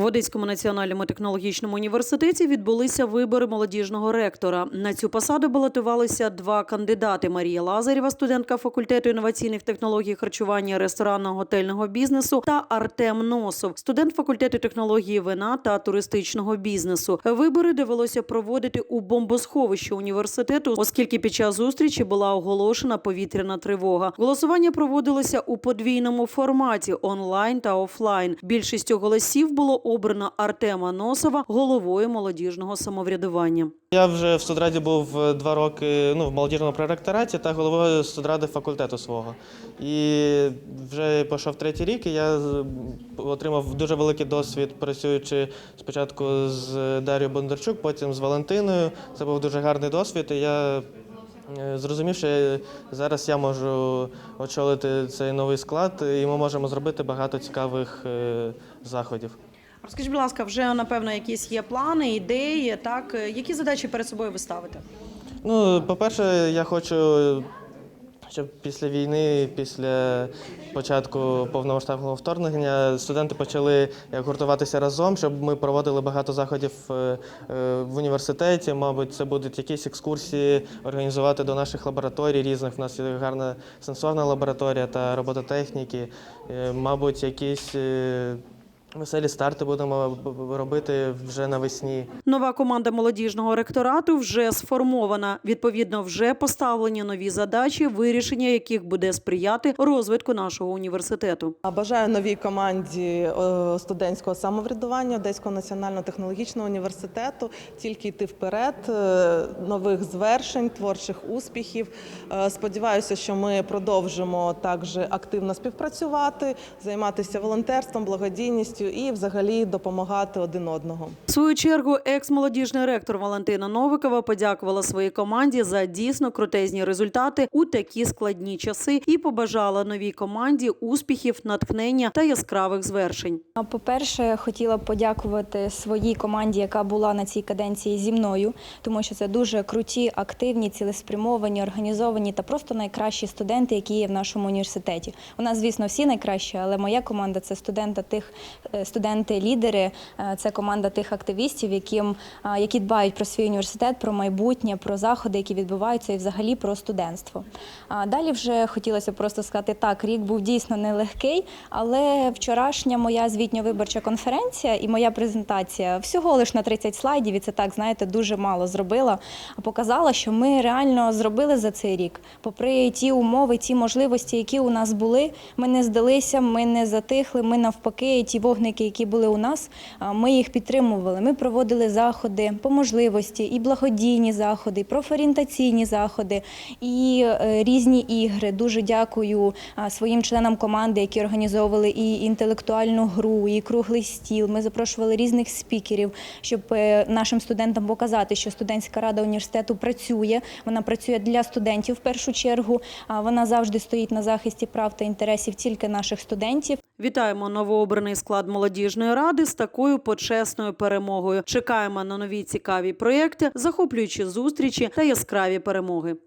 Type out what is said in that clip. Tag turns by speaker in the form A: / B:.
A: В Одеському національному технологічному університеті відбулися вибори молодіжного ректора. На цю посаду балотувалися два кандидати: Марія Лазарєва, студентка факультету інноваційних технологій харчування ресторанного готельного бізнесу, та Артем Носов, студент факультету технології вина та туристичного бізнесу. Вибори довелося проводити у бомбосховищі університету, оскільки під час зустрічі була оголошена повітряна тривога. Голосування проводилося у подвійному форматі онлайн та офлайн. Більшістю голосів було обрано Артема Носова головою молодіжного самоврядування.
B: Я вже в студраді був е, два роки ну, в молодіжному проректораті та головою студради факультету свого. І вже пішов третій рік, і я отримав дуже великий досвід, працюючи спочатку з Дар'єю Бондарчук, потім з Валентиною. Це був дуже гарний досвід. І я е, зрозумів, що зараз я можу очолити цей новий склад, і ми можемо зробити багато цікавих е, заходів.
A: Розкажіть, будь ласка, вже напевно якісь є плани, ідеї. Так які задачі перед собою ви ставите?
B: Ну, по-перше, я хочу, щоб після війни, після початку повномасштабного вторгнення, студенти почали як гуртуватися разом, щоб ми проводили багато заходів е, е, в університеті. Мабуть, це будуть якісь екскурсії організувати до наших лабораторій різних. У нас є гарна сенсорна лабораторія та робототехніки. Е, Мабуть, якісь. Веселі старти будемо робити вже навесні.
A: Нова команда молодіжного ректорату вже сформована. Відповідно, вже поставлені нові задачі, вирішення яких буде сприяти розвитку нашого університету.
C: Бажаю новій команді е, студентського самоврядування Одеського національного технологічного університету тільки йти вперед, е, нових звершень, творчих успіхів. Е, Сподіваюся, що ми продовжимо також активно співпрацювати, займатися волонтерством, благодійністю і взагалі допомагати один одного.
A: В свою чергу, екс-молодіжний ректор Валентина Новикова подякувала своїй команді за дійсно крутезні результати у такі складні часи і побажала новій команді успіхів, натхнення та яскравих звершень.
D: А, По-перше, хотіла б подякувати своїй команді, яка була на цій каденції зі мною, тому що це дуже круті, активні, цілеспрямовані, організовані та просто найкращі студенти, які є в нашому університеті. У нас, звісно, всі найкращі, але моя команда це студента тих студенти-лідери, е, це команда тих активістів, яким е, які дбають про свій університет, про майбутнє, про заходи, які відбуваються, і взагалі про студентство. Далі вже хотілося просто сказати так, рік був дійсно нелегкий, але вчорашня моя звітньо-виборча конференція і моя презентація всього лиш на 30 слайдів, і це так, знаєте, дуже мало зробила. Показала, що ми реально зробили за цей рік. Попри ті умови, ті можливості, які у нас були, ми не здалися, ми не затихли. Ми навпаки, ті вогники, які були у нас, ми їх підтримували. Ми проводили заходи по можливості, і благодійні заходи, і профорієнтаційні заходи, і е, різні ігри. Дуже дякую своїм членам команди, які організовували і інтелектуальну гру, і круглий стіл. Ми запрошували різних спікерів, щоб е, нашим студентам показати, що студентська рада університету працює. Вона працює для студентів в першу чергу. А вона завжди стоїть на захисті прав та інтересів тільки наших студентів.
A: Вітаємо новообраний склад молодіжної ради з такою почесною перемогою. Чекаємо на нові цікаві проєкти, захоплюючі зустрічі та яскраві перемоги.